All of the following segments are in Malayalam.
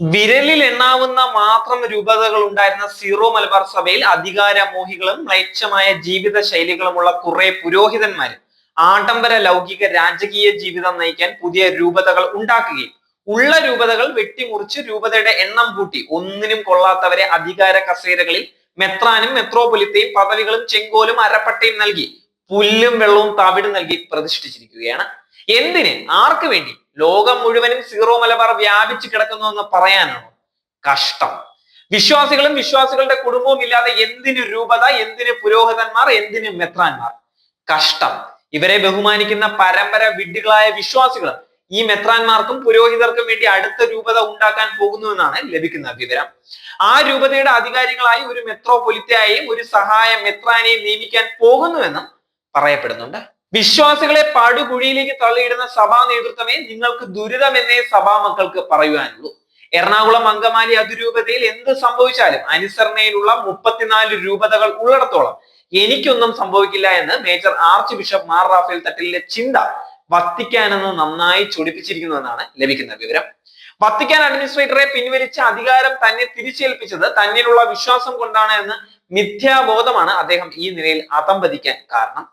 വിരലിൽ എണ്ണാവുന്ന മാത്രം രൂപതകൾ ഉണ്ടായിരുന്ന സീറോ മലബാർ സഭയിൽ അധികാരമോഹികളും മ്ലേച്ഛമായ ജീവിത ശൈലികളുമുള്ള കുറെ പുരോഹിതന്മാരും ആഡംബര ലൗകിക രാജകീയ ജീവിതം നയിക്കാൻ പുതിയ രൂപതകൾ ഉണ്ടാക്കുകയും ഉള്ള രൂപതകൾ വെട്ടിമുറിച്ച് രൂപതയുടെ എണ്ണം കൂട്ടി ഒന്നിനും കൊള്ളാത്തവരെ അധികാര കസേരകളിൽ മെത്രാനും മെത്രോപൊലിത്തയും പദവികളും ചെങ്കോലും അരപ്പട്ടയും നൽകി പുല്ലും വെള്ളവും തവിട് നൽകി പ്രതിഷ്ഠിച്ചിരിക്കുകയാണ്. എന്തിന്? ആർക്ക് വേണ്ടി? ലോകം മുഴുവനും സീറോ മലബാർ വ്യാപിച്ചു കിടക്കുന്നു എന്ന് പറയാനാണോ കഷ്ടം. വിശ്വാസികളും വിശ്വാസികളുടെ കുടുംബവും ഇല്ലാതെ എന്തിനു രൂപത എന്തിനു പുരോഹിതന്മാർ എന്തിനു മെത്രാന്മാർ? കഷ്ടം. ഇവരെ ബഹുമാനിക്കുന്ന പരമ്പര വിഡ്ഢികളായ വിശ്വാസികൾ ഈ മെത്രാന്മാർക്കും പുരോഹിതർക്കും വേണ്ടി അടുത്ത രൂപത ഉണ്ടാക്കാൻ പോകുന്നു എന്നാണ് ലഭിക്കുന്ന വിവരം. ആ രൂപതയുടെ അധികാരികളായി ഒരു മെത്രോപൊലിത്തയെയും ഒരു സഹായ മെത്രാനെയും നിയമിക്കാൻ പോകുന്നുവെന്നും പറയപ്പെടുന്നുണ്ട്. വിശ്വാസികളെ പടുകുഴിയിലേക്ക് തള്ളിയിടുന്ന സഭാ നേതൃത്വമേ നിങ്ങൾക്ക് ദുരിതമെന്നേ സഭാ മക്കൾക്ക് പറയുവാനുള്ളൂ. എറണാകുളം അങ്കമാലി അതിരൂപതയിൽ എന്ത് സംഭവിച്ചാലും അനുസരണയിലുള്ള മുപ്പത്തിനാല് രൂപതകൾ ഉള്ളിടത്തോളം എനിക്കൊന്നും സംഭവിക്കില്ല എന്ന് major archbishop Mar Raphael തട്ടിലെ ചിന്ത വത്തിക്കാനെന്ന് നന്നായി ചൊടിപ്പിച്ചിരിക്കുന്നുവെന്നാണ് ലഭിക്കുന്ന വിവരം. വത്തിക്കാൻ അഡ്മിനിസ്ട്രേറ്ററെ പിൻവലിച്ച അധികാരം തന്നെ തിരിച്ചേൽപ്പിച്ചത് തന്നിലുള്ള വിശ്വാസം കൊണ്ടാണ് എന്ന് മിഥ്യാബോധമാണ് അദ്ദേഹം ഈ നിലയിൽ അതമ്പതിക്കാൻ കാരണം.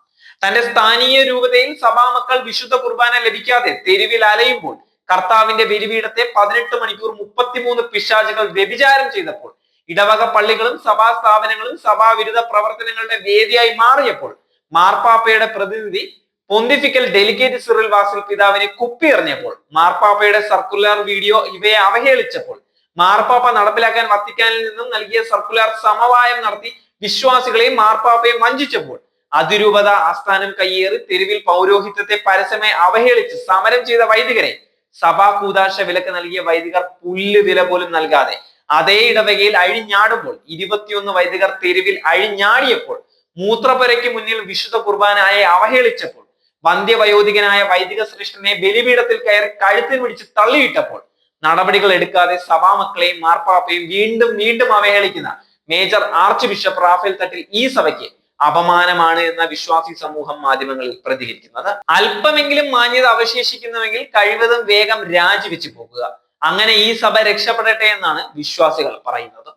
തന്റെ സ്ഥാനീയ രൂപതയിൽ സഭാമക്കൾ വിശുദ്ധ കുർബാന ലഭിക്കാതെ തെരുവിൽ അലയുമ്പോൾ കർത്താവിന്റെ ബലിപീഠത്തെ പതിനെട്ട് മണിക്കൂർ മുപ്പത്തിമൂന്ന് പിശാചുകൾ വ്യഭിചാരം ചെയ്തപ്പോൾ ഇടവക പള്ളികളും സഭാ സ്ഥാപനങ്ങളും സഭാവിരുദ്ധ പ്രവർത്തനങ്ങളുടെ വേദിയായി മാറിയപ്പോൾ മാർപ്പാപ്പയുടെ പ്രതിനിധി പൊന്തിഫിക്കൽ ഡെലിഗേറ്റ് സിറിൽ വാസിൽ പിതാവിനെ കുപ്പിയെറിഞ്ഞപ്പോൾ മാർപ്പാപ്പയുടെ സർക്കുലർ വീഡിയോ ഇവയെ അവഹേളിച്ചപ്പോൾ മാർപ്പാപ്പ നടപ്പിലാക്കാൻ വത്തിക്കാനിൽ നിന്നും നൽകിയ സർക്കുലർ സമവായം നടത്തി വിശ്വാസികളെയും മാർപ്പാപ്പയെ വഞ്ചിച്ചപ്പോൾ അതിരൂപത ആസ്ഥാനം കയ്യേറി തെരുവിൽ പൗരോഹിത്യത്തെ പരസ്യമായി അവഹേളിച്ച് സമരം ചെയ്ത വൈദികരെ. സഭാ കൂതാശ വിലക്ക് നൽകിയ വൈദികർ പുല്ല് വില പോലും നൽകാതെ അതേ ഇടവകയിൽ അഴിഞ്ഞാടുമ്പോൾ ഇരുപത്തിയൊന്ന് വൈദികർ തെരുവിൽ അഴിഞ്ഞാടിയപ്പോൾ മൂത്രപുരയ്ക്ക് മുന്നിൽ വിശുദ്ധ കുർബാനായെ അവഹേളിച്ചപ്പോൾ വന്ധ്യവയോധികനായ വൈദിക ശ്രേഷ്ഠനെ ബലിപീഠത്തിൽ കയറി കഴുത്തിൽ പിടിച്ച് തള്ളിയിട്ടപ്പോൾ നടപടികൾ എടുക്കാതെ സഭാമക്കളെയും മാർപ്പാപ്പയും വീണ്ടും വീണ്ടും അവഹേളിക്കുന്ന major archbishop Raphael Thattil ഈ സഭയ്ക്ക് അപമാനമാണ് എന്ന വിശ്വാസി സമൂഹം മാധ്യമങ്ങളിൽ പ്രതികരിക്കുന്നത്. അല്പമെങ്കിലും മാന്യത അവശേഷിക്കുന്നുവെങ്കിൽ കഴിവതും വേഗം രാജിവെച്ചു പോകുക. അങ്ങനെ ഈ സഭ രക്ഷപ്പെടട്ടെ എന്നാണ് വിശ്വാസികൾ പറയുന്നത്.